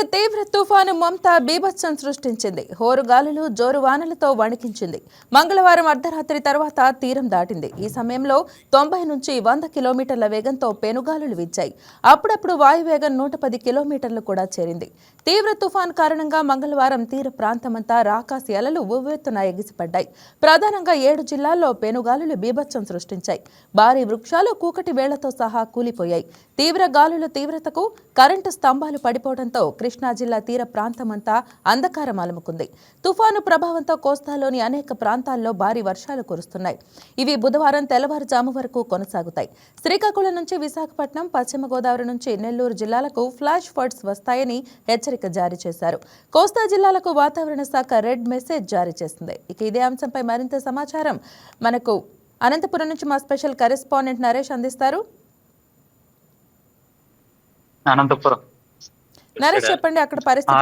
ఇక తీవ్ర తుఫాను మమతా బీభత్సం సృష్టించింది. హోరుగాలులు జోరు వానలతో వణికించింది. మంగళవారం అర్ధరాత్రి తర్వాత తీరం దాటింది. ఈ సమయంలో తొంభై నుంచి వంద కిలోమీటర్ల వేగంతో పెనుగాలులు వీచాయి. అప్పుడప్పుడు వాయువేగం నూట పది కిలోమీటర్లు కూడా చేరింది. తీవ్ర తుఫాన్ కారణంగా మంగళవారం తీర ప్రాంతమంతా రాకాసి అలలు ఉవ్వెత్తున ఎగిసిపడ్డాయి. ప్రధానంగా ఏడు జిల్లాల్లో పెనుగాలులు బీభత్సం సృష్టించాయి. భారీ వృక్షాలు కూకటి వేళ్ళతో సహా కూలిపోయాయి. తీవ్ర గాలుల తీవ్రతకు కరెంటు స్తంభాలు పడిపోవడంతో కృష్ణా జిల్లా తీర ప్రాంతమంతా అంధకారం అలుముకుంది. తుఫాను ప్రభావంతో కోస్తాలోని అనేక ప్రాంతాల్లో భారీ వర్షాలు కురుస్తున్నాయి. ఇవి బుధవారం తెల్లవారుజాము వరకు కొనసాగుతాయి. శ్రీకాకుళం నుంచి విశాఖపట్నం పశ్చిమ గోదావరి నుంచి నెల్లూరు జిల్లాలకు ఫ్లాష్ ఫ్లడ్స్ వస్తాయని హెచ్చరిక జారీ చేశారు. కోస్తా జిల్లాలకు వాతావరణ శాఖ రెడ్ మెసేజ్ జారీ చేసింది. ఇక ఇదే అంశంపై మరింత సమాచారం మనకు అనంతపురం నుంచి మా స్పెషల్ కరెస్పాండెంట్ నరేష్ అందిస్తారు. అనంతపురం. నరేష్ చెప్పండి అక్కడ పరిస్థితి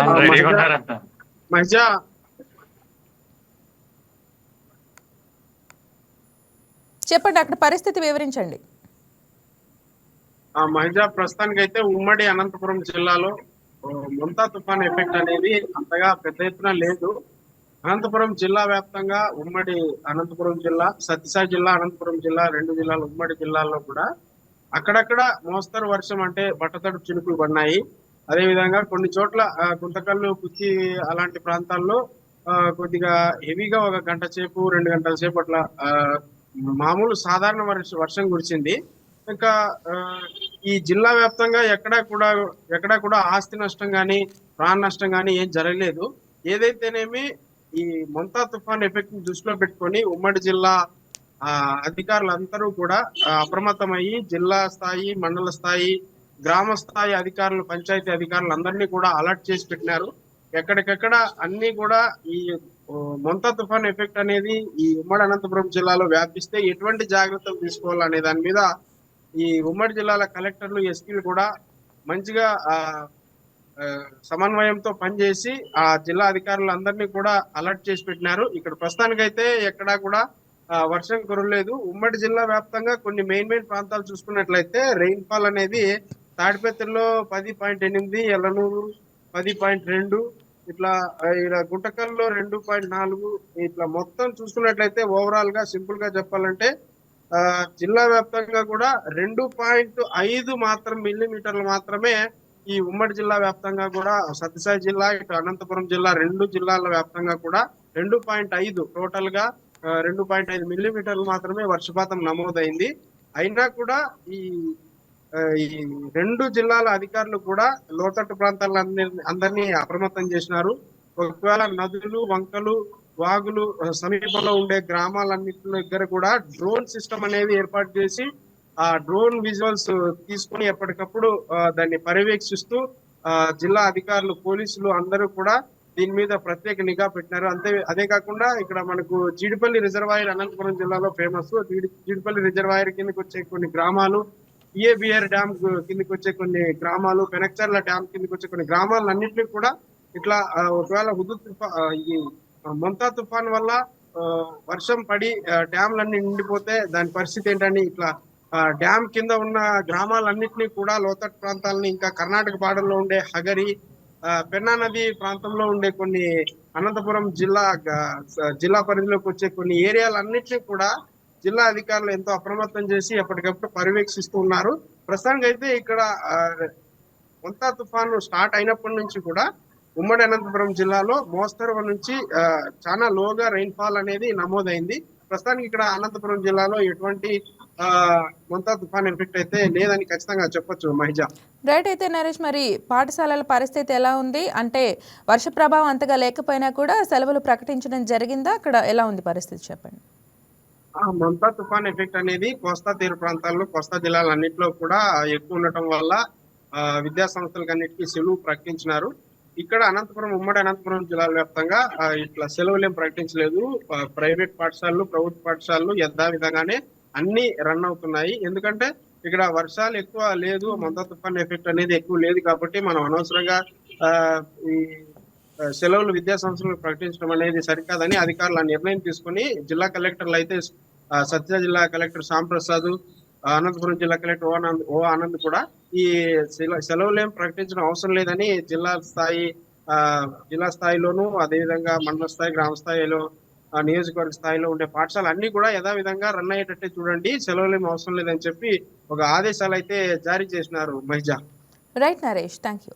చెప్పండి అక్కడ పరిస్థితి వివరించండి. ఆ మహిజా ప్రస్తుతానికి అయితే ఉమ్మడి అనంతపురం జిల్లాలో ముంతా తుఫాన్ ఎఫెక్ట్ అనేది అంతగా పెద్ద ఎత్తున లేదు. అనంతపురం జిల్లా వ్యాప్తంగా ఉమ్మడి అనంతపురం జిల్లా సత్యసాయి జిల్లా అనంతపురం జిల్లా రెండు జిల్లాలు ఉమ్మడి జిల్లాల్లో కూడా అక్కడక్కడ మోస్తరు వర్షం అంటే బట్టతడు చినుకులు పడినాయి. అదేవిధంగా కొన్ని చోట్ల గుంతకల్లు కుచ్చి అలాంటి ప్రాంతాల్లో కొద్దిగా హెవీగా ఒక గంట సేపు రెండు గంటల సేపు అట్లా మామూలు సాధారణ వర్షం కురిసింది. ఇంకా ఈ జిల్లా వ్యాప్తంగా ఎక్కడా కూడా ఎక్కడా కూడా ఆస్తి నష్టం కానీ ప్రాణ నష్టం కానీ ఏం జరగలేదు. ఏదైతేనేమి ఈ మొంతా తుఫాన్ ఎఫెక్ట్ని దృష్టిలో పెట్టుకొని ఉమ్మడి జిల్లా అధికారులందరూ కూడా అప్రమత్తమయ్యి జిల్లా స్థాయి మండల స్థాయి గ్రామ స్థాయి అధికారులు పంచాయతీ అధికారులు అందరినీ కూడా అలర్ట్ చేసి పెట్టినారు. ఎక్కడికెక్కడ అన్ని కూడా ఈ మొంత తుఫాన్ ఎఫెక్ట్ అనేది ఈ ఉమ్మడి అనంతపురం జిల్లాలో వ్యాపిస్తే ఎటువంటి జాగ్రత్తలు తీసుకోవాలనే దాని మీద ఈ ఉమ్మడి జిల్లాల కలెక్టర్లు ఎస్పీలు కూడా మంచిగా ఆ, సమన్వయంతో పనిచేసి ఆ జిల్లా అధికారులందరినీ కూడా అలర్ట్ చేసి పెట్టినారు. ఇక్కడ ప్రస్తుతానికైతే ఎక్కడా కూడా వర్షం కురలేదు ఉమ్మడి జిల్లా వ్యాప్తంగా కొన్ని మెయిన్ మెయిన్ ప్రాంతాలు చూసుకున్నట్లయితే రెయిన్ఫాల్ అనేది తాడిపత్రిలో పది పాయింట్ ఎనిమిది ఎల్లనూరు పది పాయింట్ రెండు ఇట్లా ఇలా గుంటకల్లో రెండు పాయింట్ నాలుగు ఇట్లా మొత్తం చూసుకున్నట్లయితే ఓవరాల్గా సింపుల్గా చెప్పాలంటే జిల్లా వ్యాప్తంగా కూడా రెండు పాయింట్ ఐదు మాత్రం మిల్లీమీటర్లు మాత్రమే ఈ ఉమ్మడి జిల్లా వ్యాప్తంగా కూడా సత్యసాయి జిల్లా ఇటు అనంతపురం జిల్లా రెండు జిల్లాల వ్యాప్తంగా కూడా రెండు పాయింట్ ఐదు టోటల్గా రెండు పాయింట్ ఐదు మిల్లీమీటర్లు మాత్రమే వర్షపాతం నమోదైంది. అయినా కూడా ఈ ఈ రెండు జిల్లాల అధికారులు కూడా లోతట్టు ప్రాంతాల అందరినీ అప్రమత్తం చేసినారు. ఒకవేళ నదులు వంకలు వాగులు సమీపంలో ఉండే గ్రామాలన్నింటి దగ్గర కూడా డ్రోన్ సిస్టమ్ అనేది ఏర్పాటు చేసి ఆ డ్రోన్ విజువల్స్ తీసుకుని ఎప్పటికప్పుడు దాన్ని పర్యవేక్షిస్తూ ఆ, జిల్లా అధికారులు పోలీసులు అందరూ కూడా దీని మీద ప్రత్యేక నిఘా పెట్టినారు. అంతే అదే కాకుండా ఇక్కడ మనకు జీడిపల్లి రిజర్వాయర్ అనంతపురం జిల్లాలో ఫేమస్. జీడిపల్లి రిజర్వాయర్ కిందకి వచ్చే కొన్ని గ్రామాలు ఈఏబిఆర్ డ్యామ్ కిందకి వచ్చే కొన్ని గ్రామాలు పెనక్చర్ల డ్యామ్ కిందకి వచ్చే కొన్ని గ్రామాలన్నింటినీ కూడా ఇట్లా ఒకవేళ హుదు తుఫా ఈ మొంతా తుఫాన్ వల్ల వర్షం పడి డ్యామ్లన్నీ నిండిపోతే దాని పరిస్థితి ఏంటని ఇట్లా డ్యామ్ కింద ఉన్న గ్రామాలన్నింటినీ కూడా లోతట్టు ప్రాంతాలని ఇంకా కర్ణాటక బార్డర్లో ఉండే హగరి పెన్నా నది ప్రాంతంలో ఉండే కొన్ని అనంతపురం జిల్లా జిల్లా పరిధిలోకి వచ్చే కొన్ని ఏరియాలన్నింటినీ కూడా జిల్లా అధికారులు ఎంతో అప్రమత్తం చేసి ఎప్పటికప్పుడు పర్యవేక్షిస్తూ ఉన్నారు ప్రస్తుతానికి అయితే ఇక్కడ ఆ, తుఫాను స్టార్ట్ అయినప్పటి నుంచి కూడా ఉమ్మడి అనంతపురం జిల్లాలో మోస్తరు నుంచి చాలా లోగా రైన్ఫాల్ అనేది నమోదైంది. ప్రస్తుతానికి ఇక్కడ అనంతపురం జిల్లాలో ఎటువంటి ఆ, మొంతా తుఫాన్ ఎఫెక్ట్ అయితే లేదని ఖచ్చితంగా చెప్పొచ్చు మహిజ. రైట్ అయితే నరేష్ మరి పాఠశాలల పరిస్థితి ఎలా ఉంది? అంటే వర్ష ప్రభావం అంతగా లేకపోయినా కూడా సెలవులు ప్రకటించడం జరిగిందా? అక్కడ ఎలా ఉంది పరిస్థితి చెప్పండి. మంతా తుఫాన్ ఎఫెక్ట్ అనేది కోస్తా తీర ప్రాంతాల్లో కోస్తా జిల్లాలన్నింటిలో కూడా ఎక్కువ ఉండటం వల్ల ఆ, విద్యా సంస్థలకు అన్నిటికీ సెలవు ప్రకటించినారు. ఇక్కడ అనంతపురం ఉమ్మడి అనంతపురం జిల్లాల వ్యాప్తంగా ఇట్లా సెలవులు ఏం ప్రకటించలేదు. ప్రైవేట్ పాఠశాలలు ప్రభుత్వ పాఠశాలలు యథావిధంగానే అన్ని రన్ అవుతున్నాయి. ఎందుకంటే ఇక్కడ వర్షాలు ఎక్కువ లేదు మంత తుఫాన్ ఎఫెక్ట్ అనేది ఎక్కువ లేదు కాబట్టి మనం అనవసరంగా ఆ, ఈ సెలవులు విద్యా సంస్థలు ప్రకటించడం అనేది సరికాదని అధికారులు ఆ నిర్ణయం తీసుకుని జిల్లా కలెక్టర్లు అయితే సత్య జిల్లా కలెక్టర్ శ్యామ్ ప్రసాద్ అనంతపురం జిల్లా collector O Anand O Anand కూడా ఈ సెలవులేం ప్రకటించడం అవసరం లేదని జిల్లా స్థాయి ఆ జిల్లా స్థాయిలోనూ అదేవిధంగా మండల స్థాయి గ్రామ స్థాయిలో నియోజకవర్గ స్థాయిలో ఉండే పాఠశాల అన్ని కూడా యథావిధంగా రన్ అయ్యేటట్టే చూడండి సెలవులేం అవసరం లేదని చెప్పి ఒక ఆదేశాలు అయితే జారీ చేసినారు Mahija right Naresh thank you